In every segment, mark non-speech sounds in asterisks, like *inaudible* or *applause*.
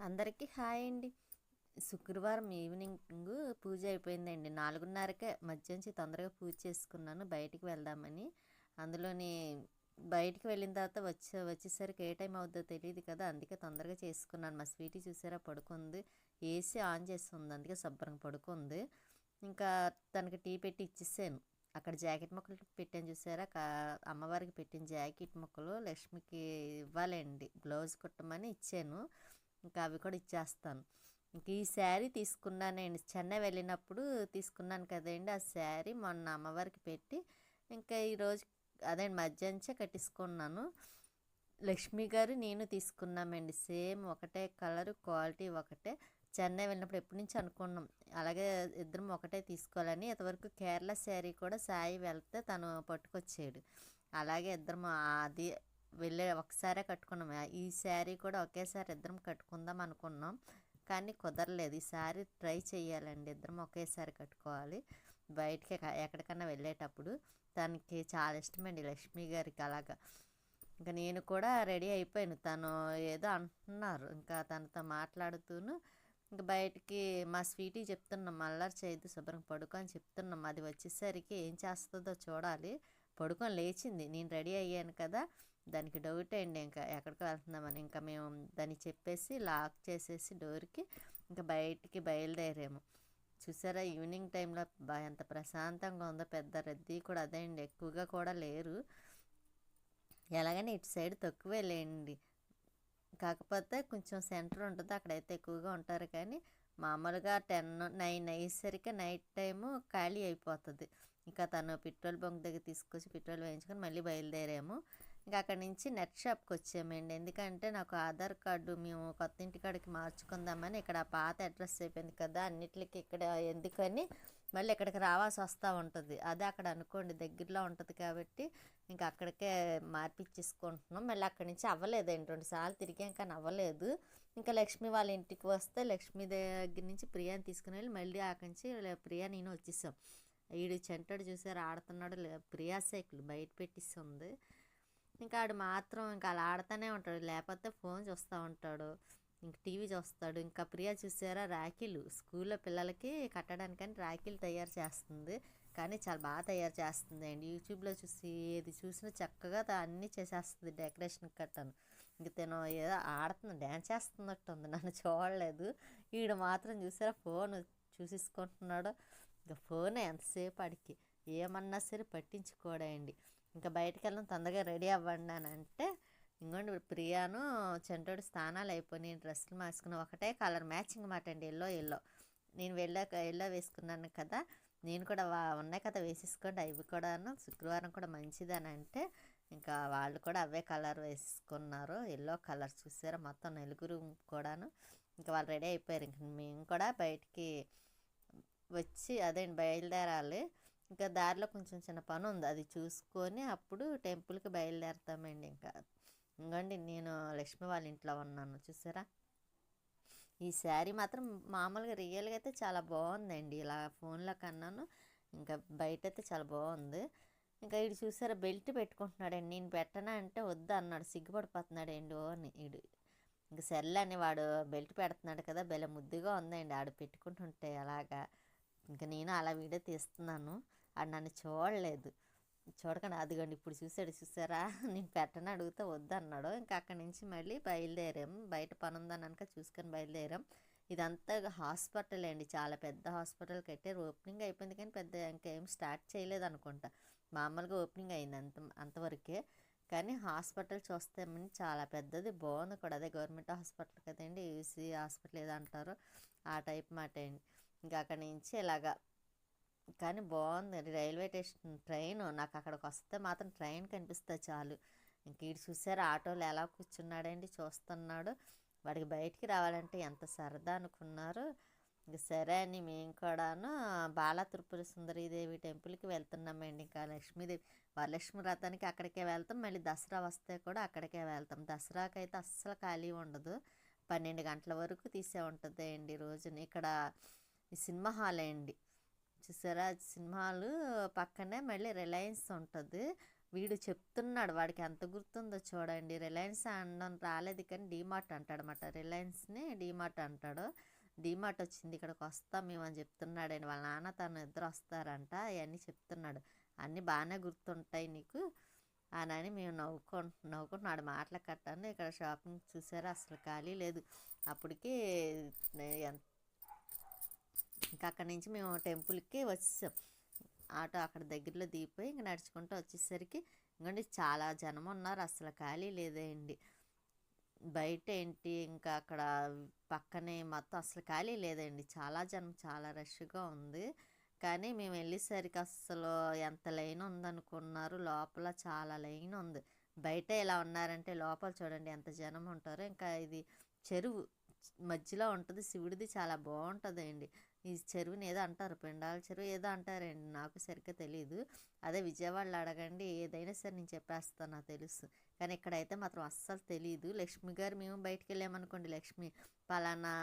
అందరికీ హాయ్ అండి. శుక్రవారం ఈవినింగ్ పూజ అయిపోయిందండి. నాలుగున్నరకే మధ్యాహ్నం తొందరగా పూజ చేసుకున్నాను. బయటికి వెళ్దామని. అందులోని బయటికి వెళ్ళిన తర్వాత వచ్చే వచ్చేసరికి ఏ టైం అవుద్దో తెలియదు కదా. అందుకే తొందరగా చేసుకున్నాను. మా స్వీటీ చూసారా? పడుకుంది. ఏసీ ఆన్ చేస్తుంది. అందుకే శుభ్రంగా పడుకుంది. ఇంకా తనకి టీ పెట్టి ఇచ్చేసాను. అక్కడ జాకెట్ మొక్కలు పెట్టాను చూసారా? అమ్మవారికి పెట్టిన జాకెట్ మొక్కలు లక్ష్మికి ఇవ్వాలండి. బ్లౌజ్ కుట్టమని ఇచ్చాను. ఇంకా అవి కూడా ఇచ్చేస్తాను. ఇంక ఈ శారీ తీసుకున్నానండి చెన్నై వెళ్ళినప్పుడు తీసుకున్నాను కదండి ఆ శారీ మొన్న అమ్మవారికి పెట్టి. ఇంకా ఈరోజు అదే మధ్యాహ్నంచే కట్టించుకున్నాను. లక్ష్మి గారు నేను తీసుకున్నామండి సేమ్ ఒకటే కలర్ క్వాలిటీ ఒకటే. చెన్నై వెళ్ళినప్పుడు ఎప్పటి నుంచి అనుకున్నాం. అలాగే ఇద్దరం ఒకటే తీసుకోవాలని. ఇంతవరకు కేరళ శారీ కూడా సాయి వెళ్తే తను పట్టుకొచ్చాడు. అలాగే ఇద్దరం అది వెళ్ళే ఒకసారే కట్టుకున్నాం. ఈ శారీ కూడా ఒకేసారి ఇద్దరం కట్టుకుందాం అనుకున్నాం. కానీ కుదరలేదు. ఈసారి ట్రై చేయాలండి. ఇద్దరం ఒకేసారి కట్టుకోవాలి. బయటికి ఎక్కడికన్నా వెళ్ళేటప్పుడు తనకి చాలా ఇష్టమండి లక్ష్మి గారికి అలాగా. ఇంకా నేను కూడా రెడీ అయిపోయాను. తను ఏదో అంటున్నారు. ఇంకా తనతో మాట్లాడుతూను ఇంకా బయటికి మా స్వీటీ చెప్తున్నాం. మల్లారి చేయద్దు శుభ్రం పడుకో అని చెప్తున్నాం. అది వచ్చేసరికి ఏం చేస్తుందో చూడాలి. పడుకొని లేచింది. నేను రెడీ అయ్యాను కదా. దానికి డౌట్ అండి. ఇంకా ఎక్కడికి వెళ్తున్నామని ఇంకా మేము దాన్ని చెప్పేసి లాక్ చేసేసి డోర్కి ఇంకా బయటికి బయలుదేరాము. చూసారా? ఈవినింగ్ టైంలో ఎంత ప్రశాంతంగా ఉందో పెద్ద రద్దీ కూడా అదే అండి. ఎక్కువగా కూడా లేరు. ఎలాగైనా ఇటు సైడ్ తక్కువే లేండి. కాకపోతే కొంచెం సెంటర్ ఉంటుంది. అక్కడైతే ఎక్కువగా ఉంటారు. కానీ మామూలుగా టెన్ నైన్ అయ్యేసరికి నైట్ టైము ఖాళీ అయిపోతుంది. ఇంకా తను పెట్రోల్ బంక్ దగ్గర తీసుకొచ్చి పెట్రోల్ వేయించుకొని మళ్ళీ బయలుదేరాము. ఇంకా అక్కడి నుంచి నెట్ షాప్కి వచ్చామండి. ఎందుకంటే నాకు ఆధార్ కార్డు మేము కొత్త ఇంటి కాడికి మార్చుకుందామని ఇక్కడ పాత అడ్రస్ అయిపోయింది కదా అన్నిటికి ఇక్కడ ఎందుకని మళ్ళీ ఇక్కడికి రావాల్సి వస్తూ ఉంటుంది. అదే అక్కడ అనుకోండి దగ్గరలో ఉంటుంది కాబట్టి ఇంకా అక్కడికే మార్పిచ్చేసుకుంటున్నాం. మళ్ళీ అక్కడి నుంచి అవ్వలేదండి. రెండు సార్లు తిరిగాం కానీ అవ్వలేదు. ఇంకా లక్ష్మి వాళ్ళ ఇంటికి వస్తే లక్ష్మి దగ్గర నుంచి ప్రియాని తీసుకుని వెళ్ళి మళ్ళీ అక్కడి నుంచి ప్రియా నేను వచ్చేసాం. ఈడు చెంటాడు చూసారు ఆడుతున్నాడు ప్రియా సైకిల్ బయట పెట్టిస్తుంది ఇంకా ఆడు మాత్రం ఇంకా అలా ఆడుతూనే ఉంటాడు. లేకపోతే ఫోన్ చూస్తూ ఉంటాడు. ఇంక టీవీ చూస్తాడు. ఇంకా ప్రియా చూసారా? రాఖీలు. స్కూల్లో పిల్లలకి కట్టడానికని రాఖీలు తయారు చేస్తుంది. కానీ చాలా బాగా తయారు చేస్తుంది. అండి యూట్యూబ్లో చూసి ఏది చూసినా చక్కగా అన్నీ చేసేస్తుంది డెకరేషన్ కట్టను. ఇంక తను ఏదో ఆడుతుంది డ్యాన్స్ చేస్తున్నట్టు ఉంది. నన్ను చూడలేదు. ఈడు మాత్రం చూసారా? ఫోన్ చూసేసుకుంటున్నాడు. ఇంకా ఫోనే ఎంతసేపు అడికి ఏమన్నా సరే పట్టించుకోడండి. ఇంకా బయటకు వెళ్ళిన తొందరగా రెడీ అవ్వండి అని అంటే ఇంకోండి ప్రియాను చెంటోడు స్థానాలు అయిపోయినాయి డ్రెస్సులు మార్చుకుని ఒకటే కలర్ మ్యాచింగ్ మాట అండి ఎల్లో ఎల్లో. నేను వెళ్ళాక ఎల్లో వేసుకున్నాను కదా నేను కూడా ఉన్నాయి కదా వేసేసుకోండి అవి కూడాను. శుక్రవారం కూడా మంచిదని అంటే ఇంకా వాళ్ళు కూడా అవే కలర్ వేసుకున్నారు. ఎల్లో కలర్ చూసారా మొత్తం నలుగురు కూడాను. ఇంకా వాళ్ళు రెడీ అయిపోయారు. ఇంక మేము కూడా బయటికి వచ్చి అదే బయలుదేరాలి. ఇంకా దారిలో కొంచెం చిన్న పని ఉంది. అది చూసుకొని అప్పుడు టెంపుల్కి బయలుదేరుతామండి ఇంకా. ఇంకండి నేను లక్ష్మి వాళ్ళ ఇంట్లో ఉన్నాను. చూసారా? ఈ శారీ మాత్రం మామూలుగా రియల్గా అయితే చాలా బాగుందండి. ఇలా ఫోన్లో కన్నాను. ఇంకా బయట అయితే చాలా బాగుంది. ఇంకా ఇడు చూసారా బెల్ట్ పెట్టుకుంటున్నాడండి. నేను పెట్టనా అంటే వద్దు అన్నాడు. సిగ్గుపడిపోతున్నాడు అండి ఓ అని ఇడు ఇంకా సెల్ అని వాడు బెల్ట్ పెడుతున్నాడు కదా బెల ముద్దుగా ఉందండి. ఆడు పెట్టుకుంటుంటే అలాగా. ఇంకా నేను అలా వీడియో తీస్తున్నాను. ఆడు నన్ను చూడలేదు. చూడకండి అదిగోండి ఇప్పుడు చూసాడు చూసారా? *laughs* నేను పెట్టని అడిగితే వద్దన్నాడు. ఇంకా అక్కడి నుంచి మళ్ళీ బయలుదేరాం. బయట పని ఉందని అనక చూసుకొని బయలుదేరాం. ఇదంతా హాస్పిటల్ అండి. చాలా పెద్ద హాస్పిటల్ కట్టారు ఓపెనింగ్ అయిపోయింది కానీ పెద్ద ఇంకా ఏం స్టార్ట్ చేయలేదు అనుకుంటా. మామూలుగా ఓపెనింగ్ అయింది అంత అంతవరకే. కానీ హాస్పిటల్ చూస్తామని చాలా పెద్దది. బాగుంది కూడా. అదే గవర్నమెంట్ హాస్పిటల్ కదండి. ఏసీ హాస్పిటల్ ఏదో అంటారు ఆ టైప్ మాట అండి. ఇంకా అక్కడి నుంచి ఇలాగా కానీ బాగుంది. Railway station train. నాకు అక్కడికి వస్తే మాత్రం ట్రైన్ కనిపిస్తే చాలు. ఇంక ఇటు చూసారు ఆటోలో ఎలా కూర్చున్నాడండి చూస్తున్నాడు. వాడికి బయటికి రావాలంటే ఎంత సరదా అనుకున్నారు. ఇంక సరే అని మేము కూడాను బాలా త్రిపుర సుందరీదేవి టెంపుల్కి వెళ్తున్నామండి. ఇంకా లక్ష్మీదేవి వరలక్ష్మి రథానికి అక్కడికే వెళ్తాం. మళ్ళీ దసరా వస్తే కూడా అక్కడికే వెళ్తాం. దసరాకి అయితే అస్సలు ఖాళీ ఉండదు. పన్నెండు గంటల వరకు తీసే ఉంటుంది అండి రోజుని. ఇక్కడ ఈ సినిమా హాలే అండి. చూసారా? సినిమాలు పక్కనే మళ్ళీ రిలయన్స్ ఉంటుంది. వీడు చెప్తున్నాడు వాడికి ఎంత గుర్తుందో చూడండి. రిలయన్స్ అనడం రాలేదు కానీ డీమార్ట్ అంటాడనమాట రిలయన్స్ని డీమార్ట్ అంటాడు. డీమార్ట్ వచ్చింది ఇక్కడికి వస్తాం మేము అని చెప్తున్నాడండి వాళ్ళ నాన్న తను ఇద్దరు వస్తారంట అవన్నీ చెప్తున్నాడు. అన్నీ బాగానే గుర్తుంటాయి నీకు? అని మేము నవ్వుకో నవ్వుకుంటున్నాడు మాటలు కట్టాను. ఇక్కడ షాపింగ్ చూసారా? అసలు ఖాళీ లేదు. అప్పటికి ఎంత ఇంకా అక్కడి నుంచి మేము టెంపుల్కి వచ్చేసాం. ఆటో అక్కడ దగ్గరలో దిగిపోయి ఇంకా నడుచుకుంటూ వచ్చేసరికి ఇంకండి చాలా జనం ఉన్నారు. అసలు ఖాళీ లేదండి బయట ఏంటి? ఇంకా అక్కడ పక్కనే మొత్తం అసలు ఖాళీ లేదండి చాలా జనం చాలా రష్గా ఉంది. కానీ మేము వెళ్ళేసరికి అసలు ఎంత లైన్ ఉందనుకున్నారు. లోపల చాలా లైన్ ఉంది. బయట ఎలా ఉన్నారంటే లోపల చూడండి ఎంత జనం ఉంటారో. ఇంకా ఇది చెరువు. మధ్యలో ఉంటుంది శివుడిది చాలా బాగుంటుందండి. ఈ చెరువుని ఏదో అంటారు పెండాల చెరువు ఏదో అంటారండి నాకు సరిగ్గా తెలియదు అదే విజయవాడలో అడగండి ఏదైనా సరే నేను చెప్పేస్తాను నాకు తెలుసు. కానీ ఇక్కడైతే మాత్రం అస్సలు తెలియదు లక్ష్మి గారు మేము బయటికి వెళ్ళామనుకోండి లక్ష్మి పలానా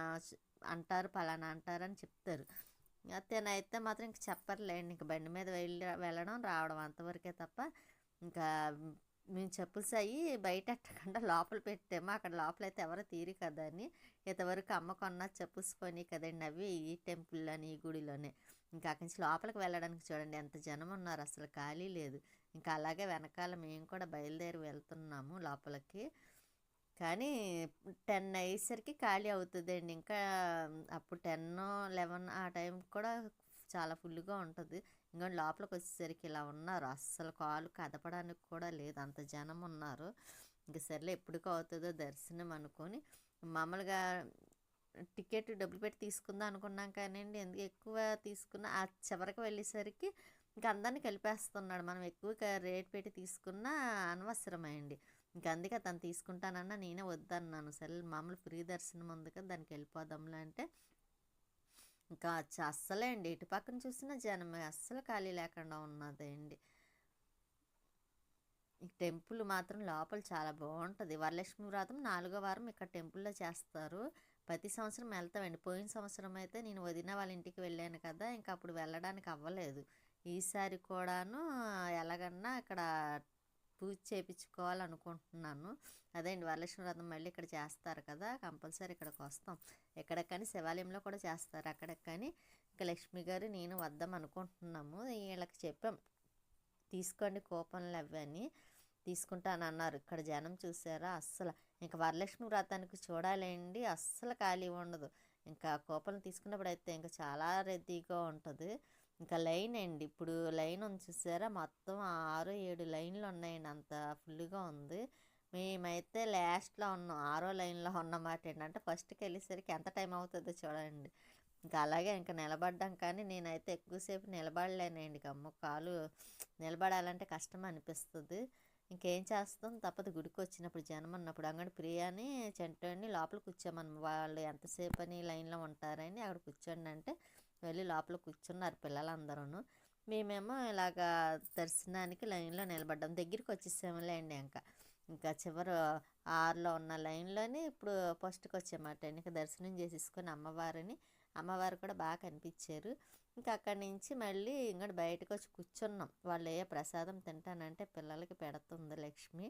అంటారు పలానా అంటారు అని చెప్తారు. అయితే మాత్రం ఇంక చెప్పర్లేండి ఇంక బండి మీద వెళ్ళి వెళ్ళడం రావడం అంతవరకే తప్ప ఇంకా మేము చెప్పులు సాయి బయట ఎట్టకుండా లోపల పెట్టాము. అక్కడ లోపల అయితే ఎవరు తీరి కదా అని. ఇంతవరకు అమ్మ కొన్న చెప్పుల్స్ కొని కదండి అవి ఈ టెంపుల్లోని ఈ గుడిలోనే. ఇంకా అక్కడి నుంచి లోపలికి వెళ్ళడానికి చూడండి ఎంత జనం ఉన్నారు. అసలు ఖాళీ లేదు. ఇంకా అలాగే వెనకాల మేము కూడా బయలుదేరి వెళ్తున్నాము లోపలికి. కానీ టెన్ అయ్యేసరికి ఖాళీ అవుతుందండి. ఇంకా అప్పుడు టెన్ లెవెన్ ఆ టైం కూడా చాలా ఫుల్గా ఉంటుంది. ఇంకా లోపలికి వచ్చేసరికి ఇలా ఉన్నారు. అస్సలు కాలు కదపడానికి కూడా లేదు. అంత జనం ఉన్నారు. ఇంక సర్లే ఎప్పటికో అవుతుందో దర్శనం అనుకొని మామూలుగా టికెట్ డబ్బులు పెట్టి తీసుకుందాం అనుకున్నాం కానీ ఎందుకు ఎక్కువ తీసుకున్న? ఆ చివరికి వెళ్ళేసరికి ఇంకా అందరినీ కలిపేస్తున్నాడు. మనం ఎక్కువ రేట్ పెట్టి తీసుకున్నా అనవసరమైంది ఇంకా అందుకే తను తీసుకుంటానన్నా నేనే వద్దన్నాను. సరే మామూలు ఫ్రీ దర్శనం ఉంది కదా దానికి వెళ్ళిపోదాంలే అంటే ఇంకా అస్సలే అండి ఇటు పక్కన చూసిన జనం అస్సలు ఖాళీ లేకుండా ఉన్నదండి ఈ టెంపుల్ మాత్రం లోపల చాలా బాగుంటుంది వరలక్ష్మి వ్రతం నాలుగో వారం ఇక్కడ టెంపుల్లో చేస్తారు. ప్రతి సంవత్సరం వెళ్తామండి. పోయిన సంవత్సరం అయితే నేను వదిన వాళ్ళ ఇంటికి వెళ్ళాను కదా ఇంకా అప్పుడు వెళ్ళడానికి అవ్వలేదు. ఈసారి కూడాను ఎలాగన్నా ఇక్కడ పూజ చేయించుకోవాలనుకుంటున్నాను అదే అండి వరలక్ష్మి వ్రతం మళ్ళీ ఇక్కడ చేస్తారు కదా కంపల్సరీ ఇక్కడికి వస్తాం. కానీ శివాలయంలో కూడా చేస్తారు అక్కడికని ఇంకా లక్ష్మి గారు నేను వద్దాం అనుకుంటున్నాము. వీళ్ళకి చెప్పాం తీసుకోండి కూపన్లు అవన్నీ. తీసుకుంటానన్నారు ఇక్కడ జనం చూసారా అస్సలు. ఇంకా వరలక్ష్మి వ్రతానికి చూడాలండి అస్సలు ఖాళీ ఉండదు. ఇంకా కూపన్లు తీసుకున్నప్పుడు అయితే ఇంకా చాలా రద్దీగా ఉంటుంది. ఇంకా లైన్ అండి. ఇప్పుడు లైన్ ఉంది చూసారా? మొత్తం ఆరు ఏడు లైన్లు ఉన్నాయండి. అంత ఫుల్గా ఉంది. మేమైతే లాస్ట్లో ఉన్నాం. ఆరో లైన్లో ఉన్నమాట ఏంటంటే ఫస్ట్కి వెళ్ళేసరికి ఎంత టైం అవుతుందో చూడండి. ఇంకా అలాగే ఇంకా నిలబడ్డాం. కానీ నేనైతే ఎక్కువసేపు నిలబడలేనండి. అమ్మ కాలు నిలబడాలంటే కష్టం అనిపిస్తుంది. ఇంకేం చేస్తాం? తప్పదు. గుడికి వచ్చినప్పుడు జనం అన్నప్పుడు అంగడి ప్రియాని చెంటండి లోపల కూర్చోమని. వాళ్ళు ఎంతసేపు అని లైన్లో ఉంటారని అక్కడ కూర్చోండి అంటే వెళ్ళి లోపల కూర్చున్నారు పిల్లలందరూ మేమేమో ఇలాగా దర్శనానికి లైన్లో నిలబడ్డాం. దగ్గరికి వచ్చేసాములేండి ఇంకా. ఇంకా చివరి ఆరులో ఉన్న లైన్లోనే ఇప్పుడు ఫస్ట్కి వచ్చామాట ఇంకా దర్శనం చేసేసుకొని అమ్మవారిని అమ్మవారు కూడా బాగా కనిపించారు. ఇంకా అక్కడి నుంచి మళ్ళీ ఇంకా బయటకు వచ్చి కూర్చున్నాం. వాళ్ళు ఏ ప్రసాదం తింటానంటే పిల్లలకి పెడుతుంది లక్ష్మి.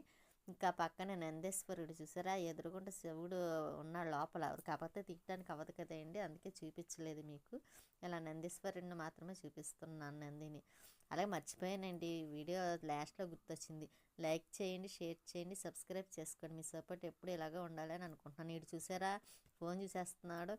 ఇంకా పక్కన నందేశ్వరుడు చూసారా? ఎదురుగుంట శివుడు ఉన్న లోపల. కాకపోతే తీయడానికి అవ్వదు కదండి. అందుకే చూపించలేదు మీకు. ఇలా నందీశ్వరుడిని మాత్రమే చూపిస్తున్నాను నందిని. అలాగే మర్చిపోయానండి. వీడియో లాస్ట్లో గుర్తొచ్చింది. లైక్ చేయండి షేర్ చేయండి సబ్స్క్రైబ్ చేసుకోండి. మీ సపోర్ట్ ఎప్పుడు ఇలాగే ఉండాలని అనుకుంటున్నాను. ఇటు చూసారా? ఫోన్ చూసేస్తున్నాడు.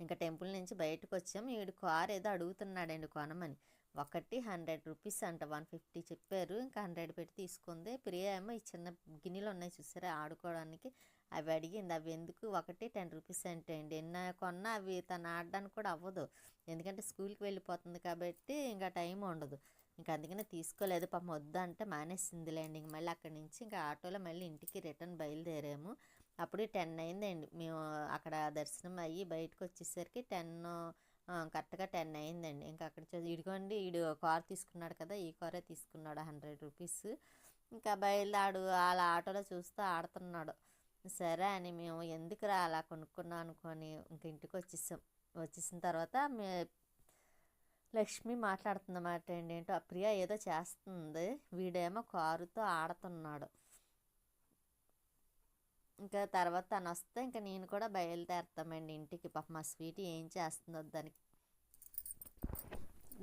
ఇంకా టెంపుల్ నుంచి బయటకు వచ్చాము వీడు కార్ ఏదో అడుగుతున్నాడండి కొనమని. ఒకటి హండ్రెడ్ రూపీస్ అంట వన్ ఫిఫ్టీ చెప్పారు. ఇంకా హండ్రెడ్ పెట్టి తీసుకుంది. ప్రియా ఏమో ఈ చిన్న గిన్నెలు ఉన్నాయి చూసారా? ఆడుకోవడానికి. అవి అడిగింది. అవి ఎందుకు? ఒకటి టెన్ రూపీస్ అంటే అండి. ఎన్న కొన్నా అవి తను ఆడడానికి కూడా అవ్వదు. ఎందుకంటే స్కూల్కి వెళ్ళిపోతుంది కాబట్టి ఇంకా టైం ఉండదు. ఇంకా అందుకనే తీసుకోలేదు. పాపం వద్దంటే మానేసిందిలేండి. ఇంక మళ్ళీ అక్కడి నుంచి ఇంకా ఆటోలో మళ్ళీ ఇంటికి రిటర్న్ బయలుదేరాము. అప్పుడు టెన్ అయిందండి. మేము అక్కడ దర్శనం అయ్యి బయటకు వచ్చేసరికి టెన్ కరెక్ట్గా టెన్ అయిందండి. ఇంకా అక్కడ ఇదిగోండి ఈడు కార్ తీసుకున్నాడు కదా ఈ కారే తీసుకున్నాడు హండ్రెడ్ రూపీస్. ఇంకా బయలుదాడు వాళ్ళ ఆటోలో చూస్తూ ఆడుతున్నాడు. సరే అని మేము ఎందుకురా అలా కొనుక్కున్నాం అనుకొని ఇంక ఇంటికి వచ్చేసాం వచ్చేసిన తర్వాత మే లక్ష్మి మాట్లాడుతుందన్నమాట అండి. ఏంటో ఆ ప్రియ ఏదో చేస్తుంది. వీడేమో కారుతో ఆడుతున్నాడు. ఇంకా తర్వాత తను వస్తే ఇంకా నేను కూడా బయలుదేరుతామండి ఇంటికి. పాప మా స్వీట్ ఏం చేస్తుందో దానికి.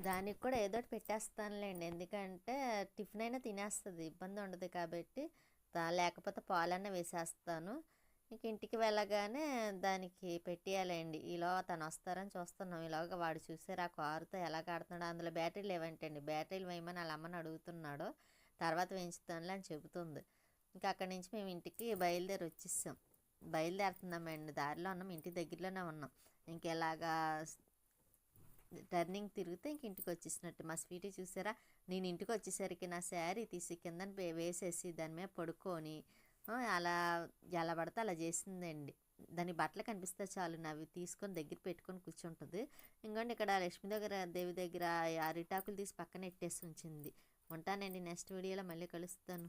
దానికి కూడా ఏదో ఒకటి పెట్టేస్తానులేండి. ఎందుకంటే టిఫిన్ అయినా తినేస్తుంది ఇబ్బంది ఉండదు కాబట్టి దా- లేకపోతే పాలన్న వేసేస్తాను. ఇంక ఇంటికి వెళ్ళగానే దానికి పెట్టేయాలండి. ఇలా తను వస్తారని చూస్తున్నాం. ఇలాగ వాడు చూసారు ఆ కారుతో ఎలా కడుతున్నాడు అందులో బ్యాటరీలు ఏవంటండి బ్యాటరీలు వేయమని వాళ్ళ అమ్మని అడుగుతున్నాడు. తర్వాత వేయించుతానులే అని చెబుతుంది. ఇంకా అక్కడి నుంచి మేము ఇంటికి బయలుదేరి వచ్చేసాం. బయలుదేరుతున్నామండి దారిలో ఉన్నాం. ఇంటి దగ్గరలోనే ఉన్నాం. ఇంకెలాగా టర్నింగ్ తిరిగితే ఇంక ఇంటికి వచ్చేసినట్టు. మా స్వీటీ చూసారా? నేను ఇంటికి వచ్చేసరికి నా శారీ తీసి కింద వేసేసి దాని మీద పడుకొని అలా ఎలా పడితే అలా చేసిందండి. దాని బట్టలు కనిపిస్తే చాలు. అవి తీసుకొని దగ్గర పెట్టుకొని కూర్చుంటుంది. ఇంకోండి ఇక్కడ లక్ష్మి దగ్గర దేవి దగ్గర అరిటాకులు తీసి పక్కన ఎట్టేసి ఉంచింది. ఉంటానండి. నెక్స్ట్ వీడియోలో మళ్ళీ కలుస్తాను.